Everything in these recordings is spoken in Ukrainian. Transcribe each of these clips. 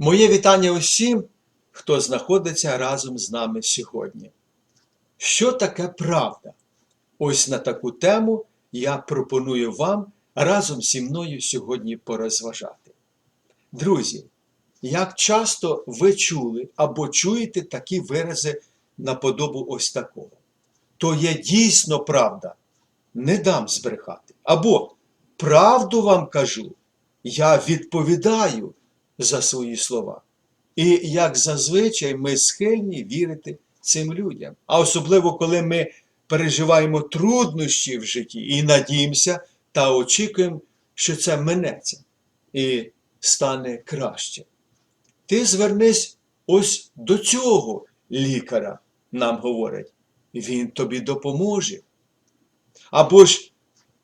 Моє вітання усім, хто знаходиться разом з нами сьогодні. Що таке правда? Ось на таку тему я пропоную вам разом зі мною сьогодні порозважати. Друзі, як часто ви чули або чуєте такі вирази наподобу ось такого? То є дійсно правда, не дам збрехати. Або правду вам кажу, я відповідаю за свої слова. І як зазвичай ми схильні вірити цим людям. А особливо, коли ми переживаємо труднощі в житті і надіємося та очікуємо, що це минеться і стане краще. Ти звернись ось до цього лікаря, нам говорять, він тобі допоможе. Або ж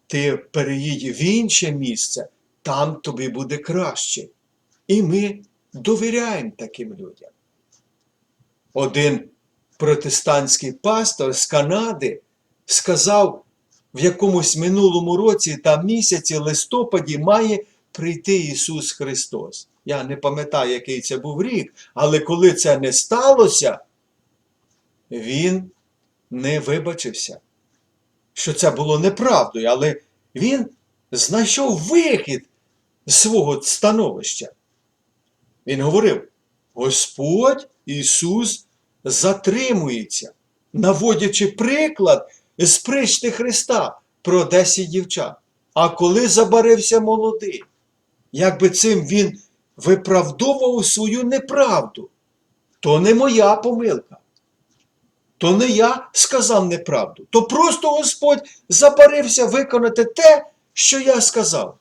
ти переїдь в інше місце, там тобі буде краще. І ми довіряємо таким людям. Один протестантський пастор з Канади сказав, в якомусь минулому році та місяці листопаді має прийти Ісус Христос. Я не пам'ятаю, який це був рік, але коли це не сталося, Він не вибачився, що це було неправдою, але Він знайшов вихід з свого становища. Він говорив: Господь Ісус затримується, наводячи приклад з причти Христа про 10 дівчат. А коли забарився молодий, якби цим він виправдовував свою неправду, то не моя помилка. То не я сказав неправду, то просто Господь забарився виконати те, що я сказав.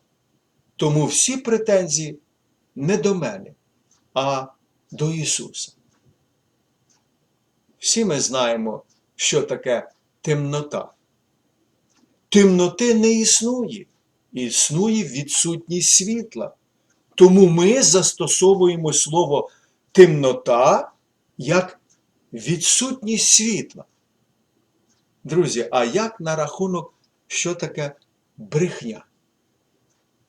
Тому всі претензії не до мене, а до Ісуса. Всі ми знаємо, що таке темнота. Темноти не існує, існує відсутність світла. Тому ми застосовуємо слово темнота як відсутність світла. Друзі, а як на рахунок, що таке брехня?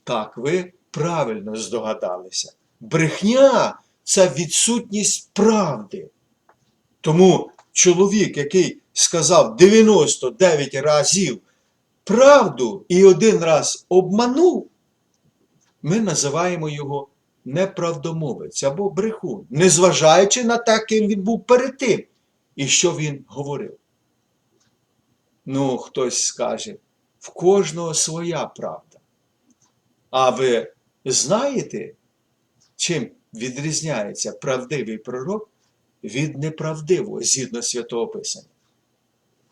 Так, ви правильно здогадалися. Брехня це відсутність правди. Тому чоловік, який сказав 99 разів правду і один раз обманув, ми називаємо його неправдомовець або брехун, незважаючи на те, ким він був перед тим і що він говорив. Ну, хтось скаже, в кожного своя правда. А ви знаєте, чим відрізняється правдивий пророк від неправдивого згідно святого Писання?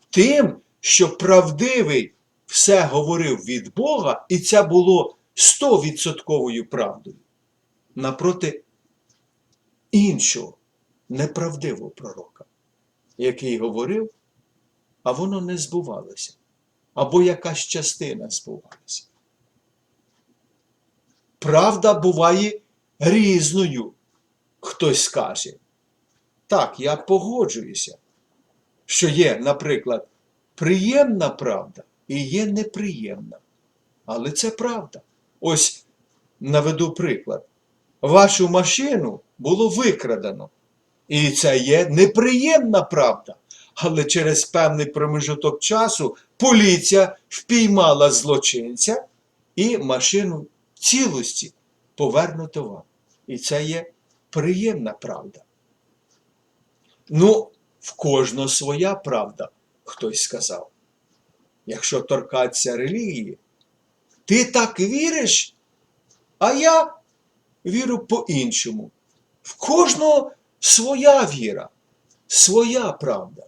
Тим, що правдивий все говорив від Бога, і це було стовідсотковою правдою. Напроти іншого неправдивого пророка, який говорив, а воно не збувалося, або якась частина збувалася. Правда буває різною, хтось скаже. Так, я погоджуюся, що є, наприклад, приємна правда і є неприємна. Але це правда. Ось наведу приклад. Вашу машину було викрадено. І це є неприємна правда. Але через певний промежуток часу поліція впіймала злочинця і машину в цілості повернуто вам. І це є приємна правда. Ну, в кожного своя правда, хтось сказав. Якщо торкатися релігії, ти так віриш, а я вірю по-іншому. В кожного своя віра, своя правда.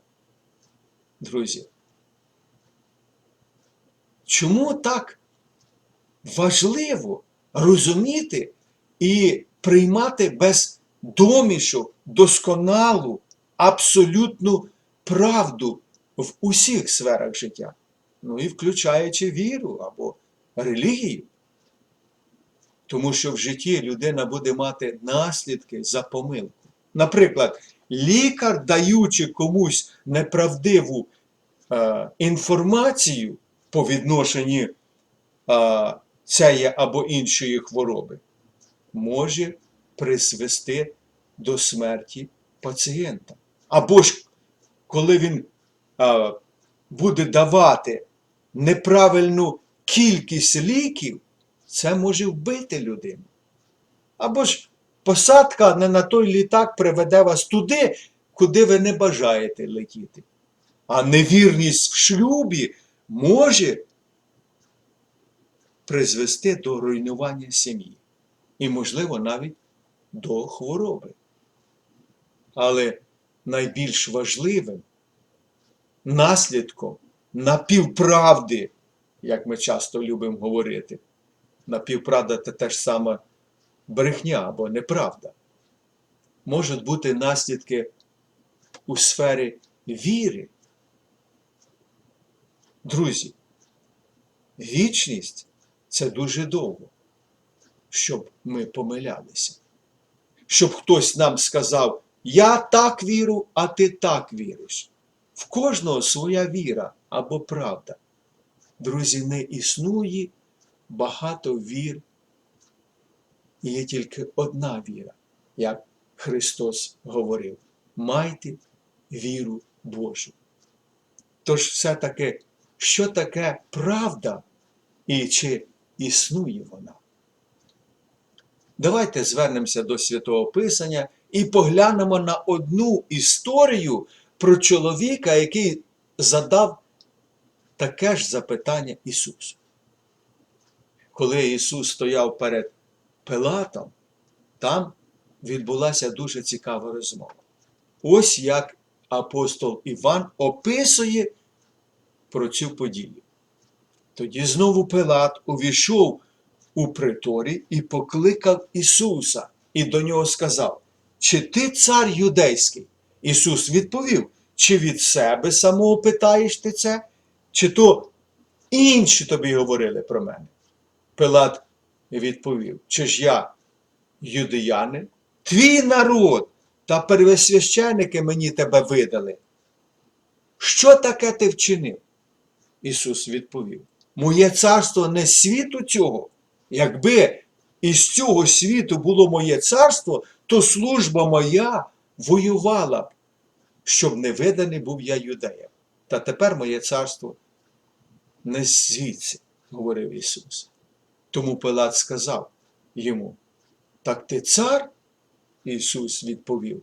Друзі. Чому так важливо розуміти і приймати без домішок досконалу, абсолютну правду в усіх сферах життя? Ну і включаючи віру або релігію. Тому що в житті людина буде мати наслідки за помилку. Наприклад, лікар, даючи комусь неправдиву е, інформацію по відношенню е, цієї або іншої хвороби, може призвести до смерті пацієнта. Або ж коли він а, буде давати неправильну кількість ліків, це може вбити людину. Або ж посадка не на той літак приведе вас туди, куди ви не бажаєте летіти. А невірність в шлюбі може призвести до руйнування сім'ї і, можливо, навіть до хвороби. Але найбільш важливим наслідком напівправди, як ми часто любимо говорити, напівправда це теж саме брехня або неправда, можуть бути наслідки у сфері віри. Друзі, вічність це дуже довго, щоб ми помилялися. Щоб хтось нам сказав, я так вірю, а ти так віриш. В кожного своя віра або правда. Друзі, не існує багато вір. І Є тільки одна віра, як Христос говорив. Майте віру Божу. Тож все-таки, що таке правда і чи існує вона? Давайте звернемося до Святого Писання і поглянемо на одну історію про чоловіка, який задав таке ж запитання Ісусу. Коли Ісус стояв перед Пилатом, там відбулася дуже цікава розмова. Ось як апостол Іван описує про цю подію. Тоді знову Пилат увійшов у приторі і покликав Ісуса, і до нього сказав: Чи ти цар юдейський? Ісус відповів: Чи від себе самого питаєш ти це, чи то інші тобі говорили про мене? Пилат відповів: Чи ж я юдеянин? Твій народ та первосвященики мені тебе видали. Що таке ти вчинив? Ісус відповів: Моє царство не світу цього. Якби із цього світу було моє царство, то служба моя воювала б, щоб не виданий був я юдеям. Та тепер моє царство не звідси, говорив Ісус. Тому Пилат сказав йому: Так ти цар? Ісус відповів.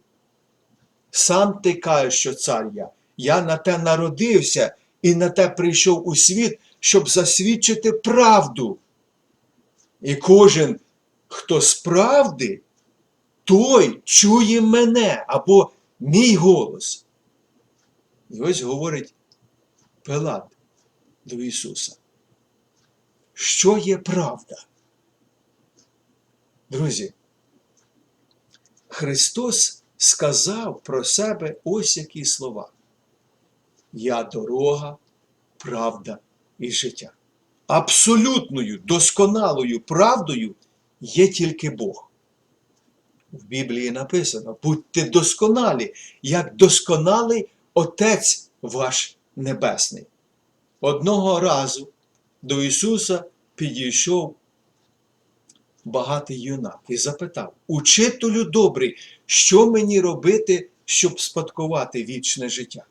Сам ти кажеш, що цар я. Я на те народився і на те прийшов у світ, щоб засвідчити правду. І кожен, хто справди, той чує мене або мій голос. І ось говорить Пилат до Ісуса. Що є правда? Друзі, Христос сказав про себе ось які слова. Я дорога, правда і життя. Абсолютною, досконалою правдою є тільки Бог. В Біблії написано: будьте досконалі, як досконалий Отець ваш Небесний. Одного разу до Ісуса підійшов багатий юнак і запитав: Учителю добрий, що мені робити, щоб спадкувати вічне життя?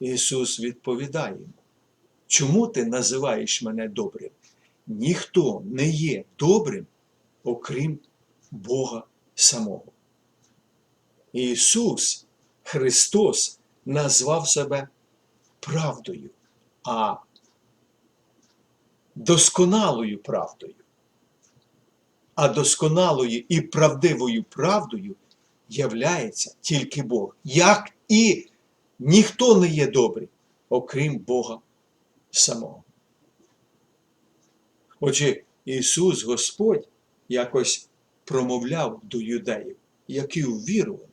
Ісус відповідає чому ти називаєш мене добрим? Ніхто не є добрим, окрім Бога самого. Ісус, Христос, назвав себе правдою, а досконалою правдою. А досконалою і правдивою правдою являється тільки Бог, як і ніхто не є добрий, окрім Бога самого. Отже, Ісус Господь якось промовляв до юдеїв, які увірували.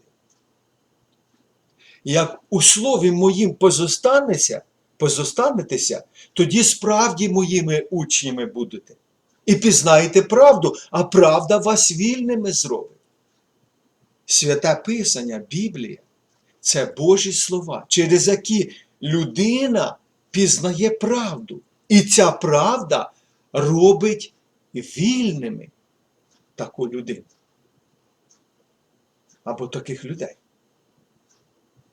Як у слові моїм позостанеться, позостанетеся, тоді справді моїми учнями будете. І пізнаєте правду, а правда вас вільними зробить. Святе Писання, Біблія це Божі слова, через які людина пізнає правду. І ця правда робить вільними таку людину. або таких людей.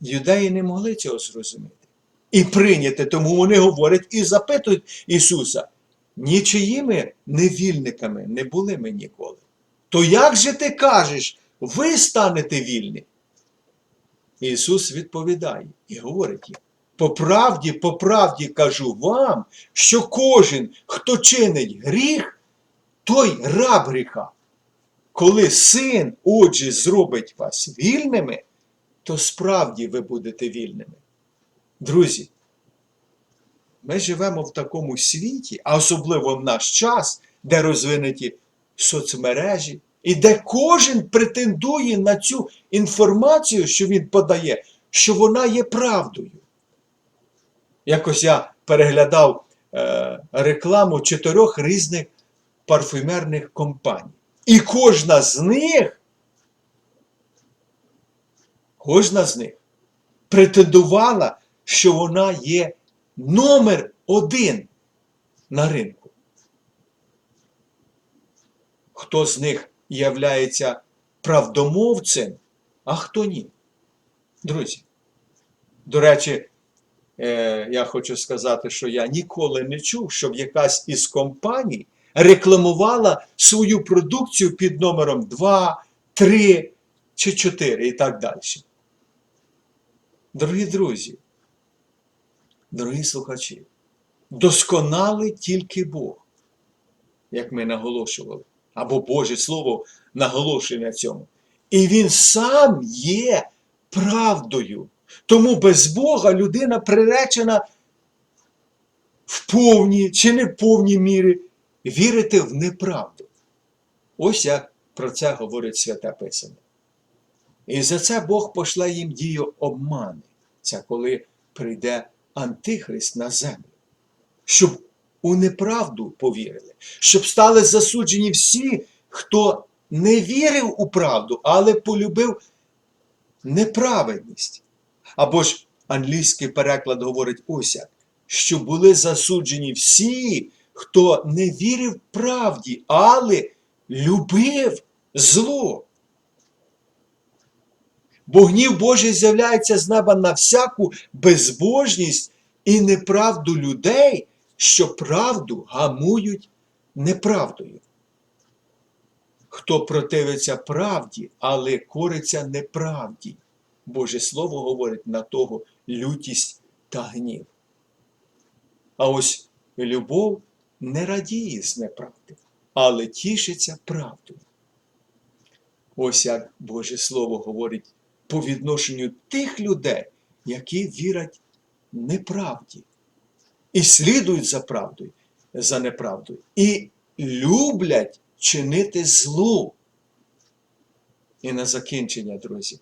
Юдеї не могли цього зрозуміти і прийняти, тому вони говорять і запитують Ісуса, нічиїми невільниками не були ми ніколи. То як же ти кажеш, ви станете вільні? Ісус відповідає і говорить їм, по правді, по правді кажу вам, що кожен, хто чинить гріх, той раб гріха. Коли син, отже, зробить вас вільними, то справді ви будете вільними. Друзі, ми живемо в такому світі, а особливо в наш час, де розвинуті соцмережі, і де кожен претендує на цю інформацію, що він подає, що вона є правдою. Якось я переглядав е, рекламу чотирьох різних парфюмерних компаній. І кожна з них, кожна з них претендувала, що вона є номер один на ринку. Хто з них являється правдомовцем, а хто ні. Друзі, до речі, я хочу сказати, що я ніколи не чув, щоб якась із компаній рекламувала свою продукцію під номером 2, 3 чи 4 і так далі. Дорогі друзі, дорогі слухачі, досконалий тільки Бог, як ми наголошували, або Боже Слово наголошує на цьому. І Він сам є правдою. Тому без Бога людина приречена в повній чи не в повній мірі вірити в неправду. Ось як про це говорить Святе Писання. І за це Бог пошле їм дію обмани. Це коли прийде Антихрист на землю, щоб у неправду повірили, щоб стали засуджені всі, хто не вірив у правду, але полюбив неправедність. Або ж англійський переклад говорить ось як, що були засуджені всі, хто не вірив правді, але любив зло. Бо гнів Божий з'являється з неба на всяку безбожність і неправду людей, що правду гамують неправдою. Хто противиться правді, але кориться неправді. Боже Слово говорить на того лютість та гнів. А ось любов не радіє з неправди, але тішиться правдою. Ось як Боже Слово говорить по відношенню тих людей, які вірять неправді і слідують за правдою, за неправдою, і люблять чинити зло. І на закінчення, друзі,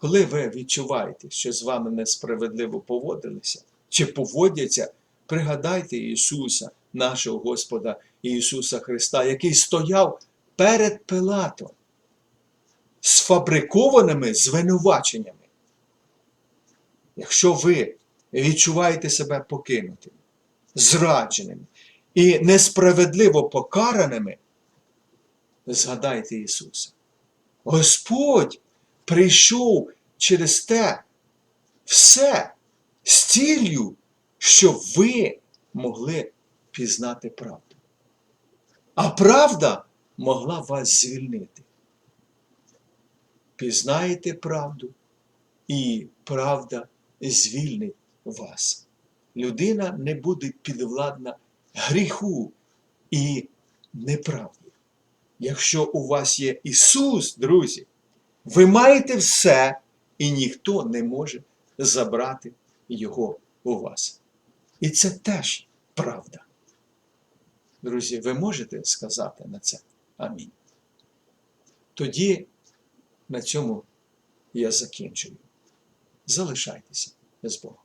коли ви відчуваєте, що з вами несправедливо поводилися чи поводяться, пригадайте Ісуса, нашого Господа Ісуса Христа, який стояв перед Пилатом сфабрикованими звинуваченнями. Якщо ви відчуваєте себе покинутими, зрадженими і несправедливо покараними, згадайте Ісуса. Господь прийшов через те все з ціллю, щоб ви могли пізнати правду. А правда могла вас звільнити. Пізнаєте правду, і правда звільнить вас. Людина не буде підвладна гріху і неправді. Якщо у вас є Ісус, друзі, ви маєте все, і ніхто не може забрати Його у вас. І це теж правда. Друзі, ви можете сказати на це Амінь. Тоді на цьому я закінчую. Залишайтеся з Богом.